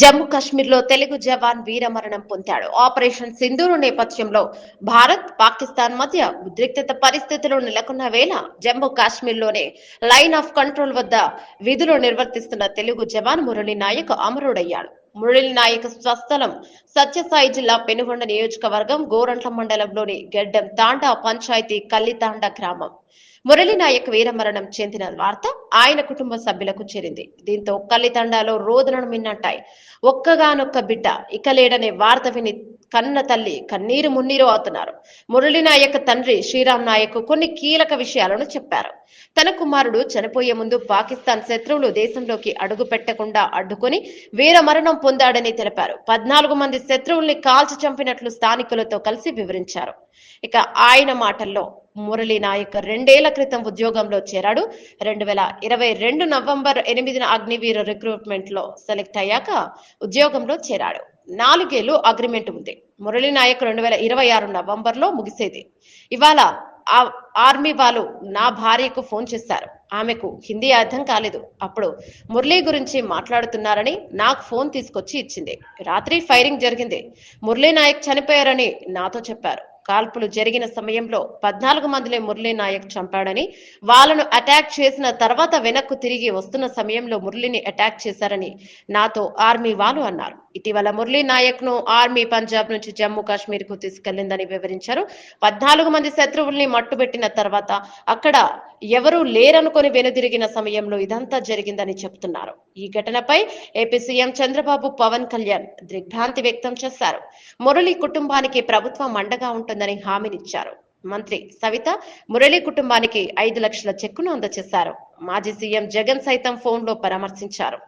జమ్మూ కాశ్మీర్లో తెలుగు జవాన్ వీరమరణం పొందాడు. ఆపరేషన్ సింధూరు నేపథ్యంలో భారత్ పాకిస్తాన్ మధ్య ఉద్రిక్తత పరిస్థితులు నెలకొన్న వేళ జమ్మూ కాశ్మీర్లోనే లైన్ ఆఫ్ కంట్రోల్ వద్ద విధులు నిర్వర్తిస్తున్న తెలుగు జవాన్ మురళి నాయక్ అమరుడయ్యాడు. మురళి నాయక్ స్వస్థలం సత్యసాయి జిల్లా పెనుగొండ నియోజకవర్గం గోరంట్ల మండలంలోని గెడ్డం తాండా పంచాయతీ కల్లితాండ గ్రామం. మురళీ నాయక్ వీరమరణం చెందిన వార్త ఆయన కుటుంబ సభ్యులకు చేరింది. దీంతో కల్లితండాలో రోదనలు మిన్నట్టాయి. ఒక్కగానొక్క బిడ్డ ఇక లేడనే వార్త విని కన్న తల్లి కన్నీరు మున్నీరు అవుతున్నారు. మురళి నాయక్ తండ్రి శ్రీరామ్ నాయక్ కొన్ని కీలక విషయాలను చెప్పారు. తన కుమారుడు చనిపోయే ముందు పాకిస్తాన్ శత్రువులు దేశంలోకి అడుగు పెట్టకుండా అడ్డుకొని వీరమరణం పొందాడని తెలిపారు. పద్నాలుగు మంది శత్రువుల్ని కాల్చి చంపినట్లు స్థానికులతో కలిసి వివరించారు. ఇక ఆయన మాటల్లో మురళీ నాయక్ రెండేళ్ళ క్రితం ఉద్యోగంలో చేరాడు. రెండు వేల ఇరవై రెండు నవంబర్ ఎనిమిదిన అగ్నివీర రిక్రూట్మెంట్లో సెలెక్ట్ అయ్యాక ఉద్యోగంలో చేరాడు. నాలుగేళ్ళు అగ్రిమెంట్ ఉంది. మురళీ నాయక్ రెండు వేల ఇరవై ఆరు నవంబర్లో ముగిసేది. ఇవాళ ఆ ఆర్మీ వాళ్ళు నా భార్యకు ఫోన్ చేశారు. ఆమెకు హిందీ అర్థం కాలేదు. అప్పుడు మురళీ గురించి మాట్లాడుతున్నారని నాకు ఫోన్ తీసుకొచ్చి ఇచ్చింది. రాత్రి ఫైరింగ్ జరిగింది. మురళీ నాయక్ చనిపోయారని నాతో చెప్పారు. కాల్పులు జరిగిన సమయంలో పద్నాలుగు మందిని మురళీ నాయక్ చంపాడని వాళ్ళను అటాక్ చేసిన తర్వాత వెనక్కు తిరిగి వస్తున్న సమయంలో మురళిని అటాక్ చేశారని నాతో ఆర్మీ వాళ్ళు అన్నారు. ఇటీవల మురళీ నాయక్ను ఆర్మీ పంజాబ్ నుంచి జమ్మూ కాశ్మీర్కు తీసుకెళ్ళిందని వివరించారు. పద్నాలుగు మంది శత్రువుల్ని మట్టుబెట్టిన తర్వాత అక్కడ ఎవరూ లేరనుకొని వెనుదిరిగిన సమయంలో ఇదంతా జరిగిందని చెప్తున్నారు. ఈ ఘటనపై ఏపీ సీఎం చంద్రబాబు పవన్ కళ్యాణ్ దిగ్భ్రాంతి వ్యక్తం చేశారు. మురళి కుటుంబానికి ప్రభుత్వం అండగా ఉంటుందని హామీనిచ్చారు. మంత్రి సవిత మురళి కుటుంబానికి ఐదు లక్షల చెక్కును అందజేశారు మాజీ సీఎం జగన్ సైతం ఫోన్లో పరామర్శించారు.